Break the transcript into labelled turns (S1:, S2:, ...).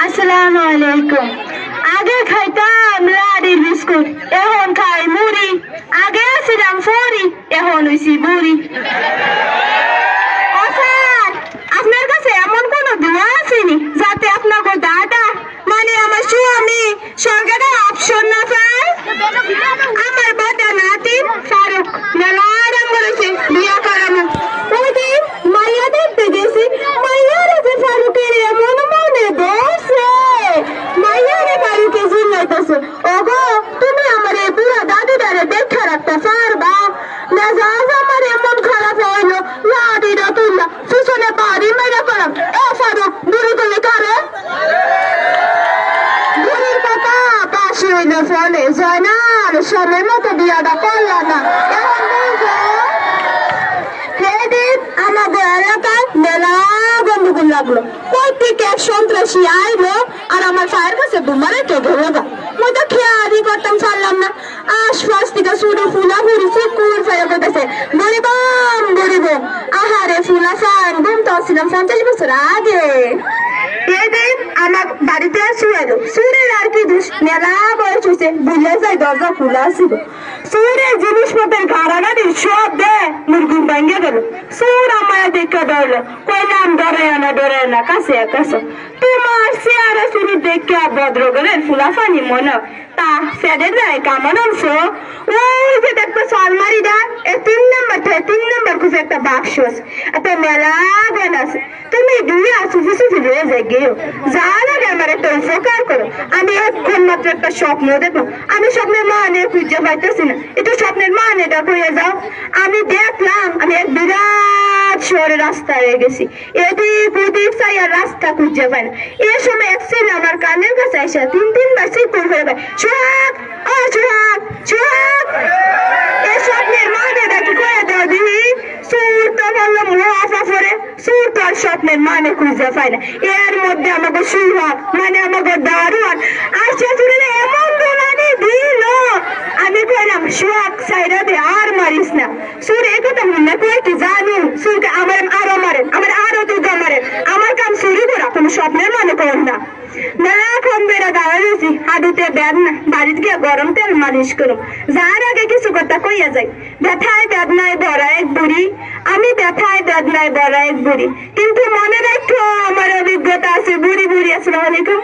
S1: আসসালামু আলাইকুম আগে খাইতাম লাড়ির বিস্কুট এখন খাই মুড়ি আগে ছিলাম ফুরি এখন হইছি বুড়ি ও স্যার, আপনার কাছে এমন কোন দোয়া আসেনি যাতে আপনাকে দাদা মানে আমার স্বামী সরকারে অপশন না পায় আমার বাটা নাতি ফারুক মেলা আরাম করেছে বিয়া করামো ওইদিন মাইয়া দেখতে গেছি মাইয়ারে যে ফারুকের এমন মনে বসে মাইয়ারে ফারুকে জিল্লাইতেছে ওগো তুমি আমার এই বুড়া দাদুটারে দেখে রাখতে পারবা মেজাজ আমার এমন খারাপ হইল লাডিটা তুললা পিছনে বাড়ি মেরে পড়াম এ ফারুক বুড়ি তুলে কারে বুড়ির কথা হইল ফলে জয়নাল সময় মতো বিয়াটা করলা না। সেদিন আমাদের এলাকায় মেলা গন্ডগোল লাগল। কই থেকে এক সন্ত্রাসী আইলো, আর আমার ফায়ের কাছে বোমারে কে ধরে গা। মই তো খেয়ালই করতাম পারলাম না। আশপাশ থেকে শুধু ফুলা ফুরি ফুকুর ফেলে করতেছে বলিবাম বলিব আহারে ফুলা ফান বুম তো ছিলাম পঞ্চাশ বছর আগে। বাড়িতে শুয়েলো সুরের আর কি দুষ? মেলা বয়স হয়েছে বুঝলে যাই দরজা সুরের জিনিসপত্রের সব দে মুরগুম ভাঙ্গে গেল। সুর আমায় দেখে ধরলো। ধরে না ধরে না কাছে কাছে তোমার চেয়ারে শুরু দেখে ভদ্র করে ফুলাফানি মনে। তা ফেদের যায় আনছো ওই দেখব সালমারিটা এ তিন নম্বর থেকে তিন নম্বর খুঁজে একটা বাক্স আছে একটা মেলা গান আছে তুমি দুই আসুফি সুফি রয়ে যাই গেও যা লাগে আমার একটা উপকার করো আমি এখন মাত্র একটা স্বপ্ন দেখো আমি স্বপ্নের মানে খুঁজে পাইতেছি না একটু স্বপ্নের মানেটা কইয়া যাও আমি দেখলাম আমি এক বিরাট শহরে রাস্তা হয়ে গেছি এদিক ওদিক চাই আর রাস্তা খুঁজে পাই না এই সময় এক ছেলে আমার কানের কাছে এসে তিন তিনবার সিকুর হয়ে পায় সোহাগ ও সোহাগ সোহাগ এই স্বপ্নের মানেটা কি কয়ে দাও দিদি সুর তো বললাম মুহাফা করে সুর তো আর স্বপ্নের মানে খুঁজে পায় না। এর মধ্যে আমাকে সুহাগ মানে আমাকে দারুণ। আর শেষুরে এমন দোলানি দিল। আমি কইলাম সোহাগ সাইরা দে, আর মারিস না। সুর এই কথা মনে কই কি জানি? সুরকে আমার আরও মারেন আমার আরও দুর্গা মারেন আমার কাম চুরি করা, কোনো স্বপ্নের মানে করেন না। মেলাক্ষণ বেড়া দাওয়া দিয়েছি ব্যাগ না, বাড়িতে গিয়ে গরম তেল মালিশ করো যার আগে কিছু কথা কইয়া যাই। ব্যথায়, বেদনায় বড় বেদনায় বড় এক বুড়ি কিন্তু মনে রাখো আমার অভিজ্ঞতা আছে বুড়ি বুড়ি আসসালামু আলাইকুম।